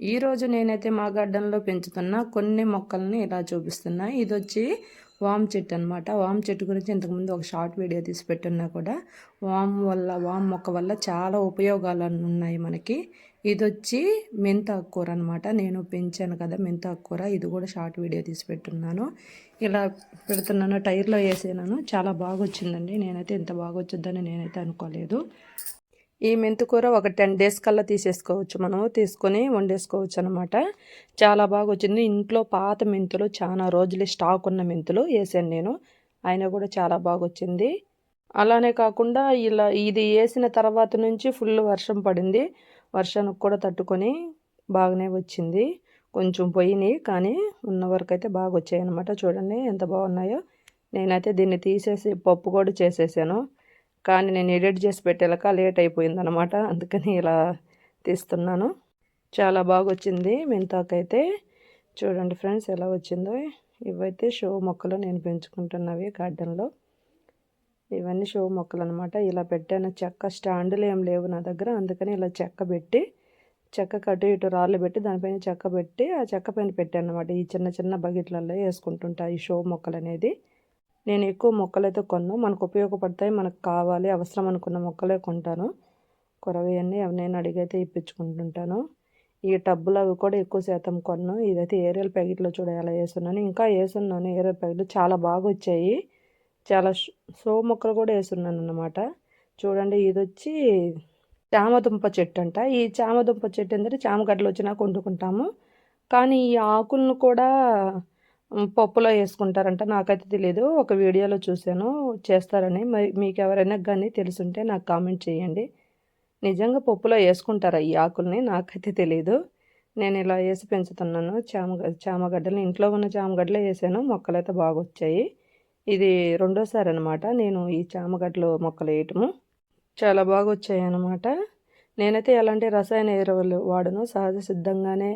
ఈరోజు నేనైతే మా గార్డెన్లో పెంచుతున్న కొన్ని మొక్కల్ని ఇలా చూపిస్తున్నా. ఇది వచ్చి వామ్ చెట్టు అనమాట వామ్ చెట్టు గురించి ఇంతకుముందు ఒక షార్ట్ వీడియో తీసి పెట్టున్నా కూడా. వామ్ వల్ల వామ్ మొక్క వల్ల చాలా ఉపయోగాలు ఉన్నాయి మనకి. ఇది వచ్చి మెంతాకూర అనమాట నేను పెంచాను కదా మెంతాకూర ఇది కూడా షార్ట్ వీడియో తీసి పెట్టున్నాను. ఇలా పెడుతున్నాను. టైర్లో వేసినాను చాలా బాగా వచ్చిందండి నేనైతే ఇంత బాగా వచ్చిందని నేనైతే అనుకోలేదు. ఈ మెంతికూర ఒక టెన్ డేస్ కల్లా తీసేసుకోవచ్చు మనము. తీసుకొని వండేసుకోవచ్చు అనమాట చాలా బాగా వచ్చింది. ఇంట్లో పాత మెంతులు చాలా రోజులు స్టాక్ ఉన్న మెంతులు వేసాను నేను. అయినా కూడా చాలా బాగా వచ్చింది. అలానే కాకుండా ఇలా ఇది వేసిన తర్వాత నుంచి ఫుల్ వర్షం పడింది. వర్షానికి కూడా తట్టుకొని బాగానే వచ్చింది. కొంచెం పోయినాయి కానీ ఉన్న వరకు అయితే బాగా వచ్చాయి అనమాట చూడండి ఎంత బాగున్నాయో. నేనైతే దీన్ని తీసేసి పప్పు కూడా చేసేసాను. కానీ నేను ఎడిట్ చేసి పెట్టేలాక లేట్ అయిపోయింది అనమాట అందుకని ఇలా తీస్తున్నాను. చాలా బాగా వచ్చింది మెంతాకైతే. చూడండి ఫ్రెండ్స్ ఎలా వచ్చిందో. ఇవైతే షో మొక్కలు నేను పెంచుకుంటున్నవి గార్డెన్లో. ఇవన్నీ షో మొక్కలు అనమాట ఇలా పెట్టాను. చెక్క స్టాండులు ఏం లేవు నా దగ్గర. అందుకని ఇలా చెక్క పెట్టి చెక్క కట్టు ఇటు రాళ్ళు పెట్టి దానిపైన చెక్క పెట్టి ఆ చెక్క పైన పెట్టాను అనమాట ఈ చిన్న చిన్న బకెట్లలో వేసుకుంటుంటా ఈ షో మొక్కలు అనేది నేను ఎక్కువ మొక్కలైతే కొన్ను. మనకు ఉపయోగపడతాయి మనకు కావాలి అవసరం అనుకున్న మొక్కలే కొంటాను. కొరవేయన్నీ అవి నేను అడిగైతే ఇప్పించుకుంటుంటాను. ఈ టబ్బులు అవి కూడా ఎక్కువ శాతం కొన్ను. ఇదైతే ఏరియల్ ప్యాకెట్లో చూడ ఎలా వేస్తున్నాను. ఇంకా వేసున్నాను ఏరియల్ ప్యాకెట్లు చాలా బాగా వచ్చాయి. చాలా సో మొక్కలు కూడా వేసున్నాను అన్నమాట. చూడండి ఇది వచ్చి చామదుంప చెట్టు అంట. ఈ చామదుంప చెట్టు ఏంటంటే చామగడ్డలు వచ్చినా కొండుకుంటాము. కానీ ఈ ఆకులను కూడా పప్పులో వేసుకుంటారంట. నాకైతే తెలియదు ఒక వీడియోలో చూశాను. చేస్తారని. మరి మీకు ఎవరైనా కానీ తెలుసుంటే నాకు కామెంట్ చేయండి. నిజంగా పప్పులో వేసుకుంటారా ఈ ఆకుల్ని? నాకైతే తెలియదు నేను ఇలా వేసి పెంచుతున్నాను. చామ చామగడ్డలు. ఇంట్లో ఉన్న చామగడ్డలు వేసాను. మొక్కలు అయితే బాగా వచ్చాయి ఇది రెండోసారి అనమాట నేను ఈ చామగడ్డలు మొక్కలు వేయటము. చాలా బాగా వచ్చాయి అనమాట నేనైతే ఎలాంటి రసాయన ఎరువులు వాడను. సహజ సిద్ధంగానే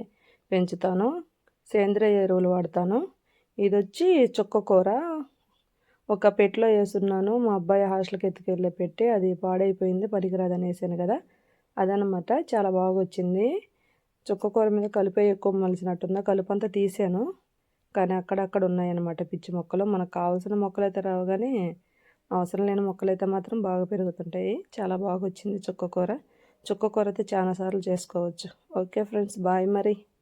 పెంచుతాను. సేంద్రియ ఎరువులు వాడతాను. ఇది వచ్చి చుక్క కూర. ఒక పెట్లో వేసున్నాను మా అబ్బాయి హాస్టల్కి ఎత్తుకెళ్ళి పెట్టి అది పాడైపోయింది పనికిరాదని వేసాను కదా. అదనమాట. చాలా బాగా వచ్చింది చుక్క కూర మీద కలిపే ఎక్కువ మలిసినట్టుందా. కలుపు అంతా తీసాను. కానీ అక్కడక్కడ ఉన్నాయన్నమాట పిచ్చి మొక్కలు. మనకు కావాల్సిన మొక్కలు అయితే రావు కానీ అవసరం లేని మొక్కలు అయితే మాత్రం బాగా పెరుగుతుంటాయి. చాలా బాగా వచ్చింది చొక్క కూర. చుక్క కూర అయితే చాలాసార్లు చేసుకోవచ్చు. ఓకే ఫ్రెండ్స్ బాయ్ మరి.